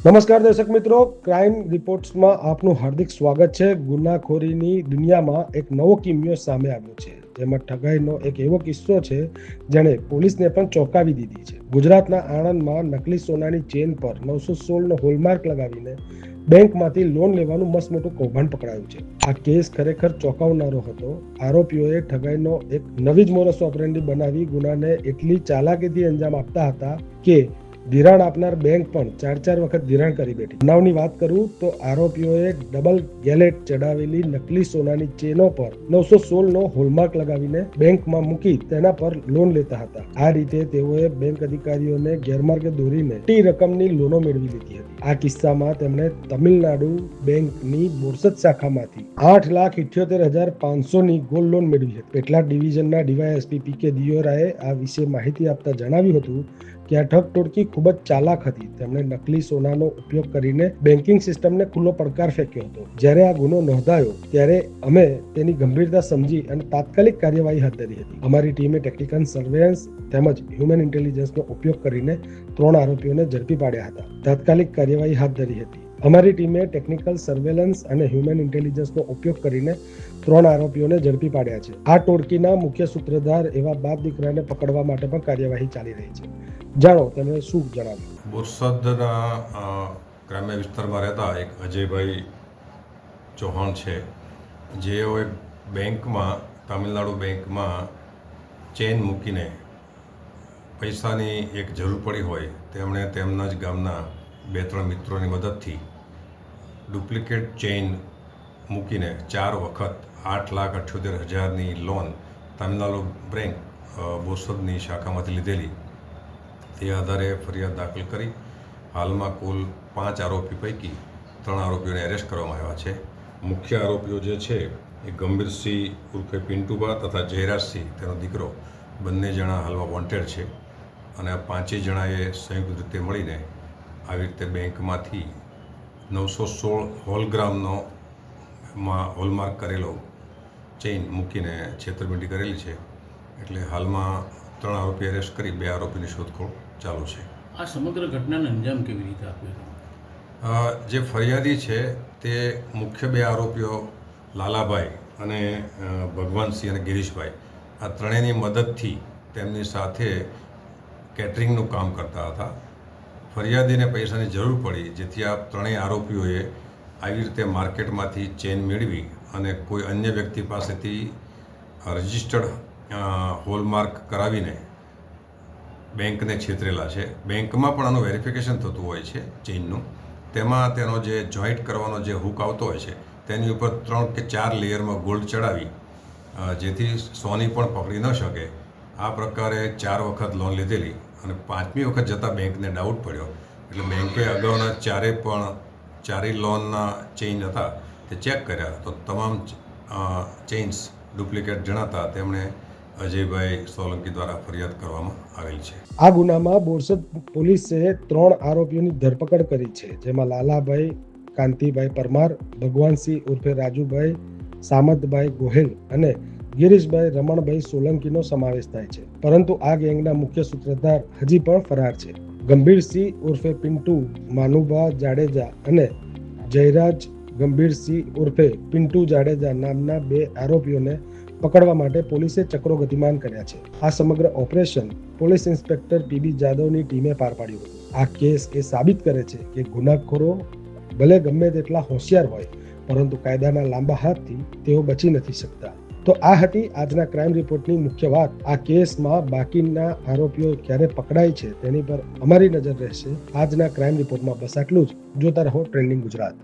નમસ્કાર દર્શક મિત્રો ક્રાઇમ રિપોર્ટ્સમાં આપનું હાર્દિક સ્વાગત છે. ગુનાખોરીની દુનિયામાં એક નવો કિમિયો સામે આવ્યો છે. જેમાં ઠગાઈનો એક એવો કિસ્સો છે, જેણે પોલીસને પણ ચોંકાવી દીધી છે. ગુજરાતના આણંદમાં નકલી સોનાની ચેન પર નવસો સોળનો હોલમાર્ક લગાવીને બેંકમાંથી લોન લેવાનું મસ્ત મોટું કૌભાંડ પકડાયું છે. આ કેસ ખરેખર ચોંકાવનારો હતો. આરોપીઓએ ઠગાઈનો એક નવી જ મોરસ ઓપરેન્ડી બનાવી ગુનાને એટલી ચાલાકીથી અંજામ આપતા હતા કે ધિરાણ આપનાર બેંક પણ ચાર ચાર વખત ધિરાણ કરી બેઠી. બનાવની વાત કરું તો આરોપીઓએ ડબલ ગેલેટ ચડાવેલી નકલી સોનાની ચેનો પર નવસો સોળ નો હોલમાર્ક લગાવીને બેંકમાં મૂકી તેના પર લોન લેતા હતા. આ રીતે તેઓએ બેંક અધિકારીઓને ગેરમાર્ગે દોરીને ટી રકમની લોનો મેળવી લીધી હતી. આ કિસ્સામાં તેમણે તમિલનાડુ બેંકની બોરસદ શાખામાંથી આઠ લાખ ઇઠ્યોતેર હજાર પાંચસો ની ગોલ્ડ લોન મેળવી હતી. કેટલાક ડિવિઝનના ડીવાયએસપી પી કે દિયોરાએ આ વિશે માહિતી આપતા જણાવ્યું હતું કે આ ટોળકી ખૂબ જ ચાલાક હતી. તેમણે નકલી સોનાનો ઉપયોગ કરીને બેન્કિંગ સિસ્ટમને ખુલ્લો પડકાર ફેંક્યો હતો. જ્યારે આ ગુનો નોંધાયો, ત્યારે અમે તેની ગંભીરતા સમજી અને તાત્કાલિક કાર્યવાહી હાથ ધરી હતી. અમારી ટીમે ટેકનિકલ સર્વેલન્સ તેમજ હ્યુમન ઇન્ટેલિજન્સનો ઉપયોગ કરીને ત્રણ આરોપીઓને ઝડપી પાડ્યા હતા. તાત્કાલિક કાર્યવાહી હાથ ધરી હતી. અમારી ટીમે ટેકનિકલ સર્વેલન્સ અને હ્યુમન ઇન્ટેલિજન્સનો ઉપયોગ કરીને ત્રણ આરોપીઓને ઝડપી પાડ્યા છે. આ ટોળકીના મુખ્ય સૂત્રધાર એવા બાપ દીકરાને પકડવા માટે પણ કાર્યવાહી ચાલી રહી છે. જાણો, તમે શું જણાવ્યું બોરસદના ગ્રામ્ય વિસ્તારમાં રહેતા એક અજયભાઈ ચૌહાણ છે. જેઓએ બેંકમાં, તમિલનાડુ બેંકમાં ચેન મૂકીને પૈસાની એક જરૂર પડી હોય, તેમણે તેમના જ ગામના બે, ત્રણ મિત્રોની મદદથી ડુપ્લિકેટ ચેઇન મૂકીને ચાર વખત આઠ લાખ અઠ્યોતેર હજારની લોન તામિલનાડુ બેંક બોસદની શાખામાંથી લીધેલી. તે આધારે ફરિયાદ દાખલ કરી હાલમાં કુલ પાંચ આરોપી પૈકી ત્રણ આરોપીઓને એરેસ્ટ કરવામાં આવ્યા છે. મુખ્ય આરોપીઓ જે છે એ ગંભીરસિંહ ઉર્ફે પિન્ટુબા તથા જયરાજસિંહ, તેનો દીકરો બંને જણા હાલમાં વોન્ટેડ છે અને પાંચેય જણાએ સંયુક્ત રીતે મળીને આવી રીતે બેંકમાંથી નવસો સોળ હોલગ્રામનો માં હોલમાર્ક કરેલો ચેઇન મૂકીને છેતરપિંડી કરેલી છે. એટલે હાલમાં ત્રણ આરોપી એરેસ્ટ કરી બે આરોપીની શોધખોળ ચાલુ છે. આ સમગ્ર ઘટનાને અંજામ કેવી રીતે આપ્યો જે ફરિયાદી છે તે મુખ્ય બે આરોપીઓ લાલાભાઈ અને ભગવાનસિંહ અને ગિરીશભાઈ. આ ત્રણેયની મદદથી તેમની સાથે કેટરિંગનું કામ કરતા હતા. ફરિયાદીને પૈસાની જરૂર પડી, જેથી આ ત્રણેય આરોપીઓએ આવી રીતે માર્કેટમાંથી ચેન મેળવી અને કોઈ અન્ય વ્યક્તિ પાસેથી રજિસ્ટર્ડ હોલમાર્ક કરાવીને બેંકને છેતરેલા છે. બેંકમાં પણ આનું વેરિફિકેશન થતું હોય છે ચેઇનનું. તેમાં તેનો જે જોઈન્ટ કરવાનો જે હુક આવતો હોય છે, તેની ઉપર ત્રણ કે ચાર લેયરમાં ગોલ્ડ ચડાવી જેથી સોની પણ પકડી ન શકે. આ પ્રકારે ચાર વખત લોન લીધેલી. અને પાંચમી વખત જતાં બેંકને ડાઉટ પડ્યો. એટલે બેંકે અગાઉના ચારે પણ, ચારેય લોનના ચેન્જ હતા તે ચેક કર્યા. તો તમામ ચેન્જ ડુપ્લિકેટ જણાતા તેમણે અજયભાઈ સોલંકી દ્વારા ફરિયાદ કરવામાં આવેલ છે. આ ગુનામાં બોરસદ પોલીસે ત્રણ આરોપીઓની ધરપકડ કરી છે, જેમાં લાલાભાઈ, કાંતિભાઈ પરમાર, ભગવાનસિંહ ઉર્ફે રાજુભાઈ, સામતભાઈ ગોહિલ અને ગિરીશભાઈ રમણભાઈ સોલંકીનો સમાવેશ થાય છે. પરંતુ આ ગેંગના મુખ્ય સૂત્રધાર હજી પણ ફરાર છે. ગંભીરસિંહ ઉર્ફે પિન્ટુ, માનુભા જાડેજા અને જયરાજ ગંભીરસિંહ ઉર્ફે પિન્ટુ જાડેજા નામના બે આરોપીઓને પકડવા માટે પોલીસે ચક્રો ગતિમાન કર્યા છે. આ સમગ્ર ઓપરેશન પોલીસ ઇન્સ્પેક્ટર પીબી જાદવની ટીમે પાર પાડ્યું હતું. આ કેસ એ સાબિત કરે છે કે ગુનાખોરો ભલે ગમે તેટલા હોશિયાર હોય, પરંતુ કાયદાના લાંબા હાથથી તેઓ બચી નથી શકતા. તો આ હતી આજના ક્રાઇમ રિપોર્ટની મુખ્ય વાત. આ કેસમાં બાકીના આરોપીઓ ક્યારે પકડાય છે તેની પર અમારી નજર રહેશે આજના ક્રાઇમ રિપોર્ટમાં બસ આટલું જ. જોતા રહો ટ્રેન્ડિંગ ગુજરાત.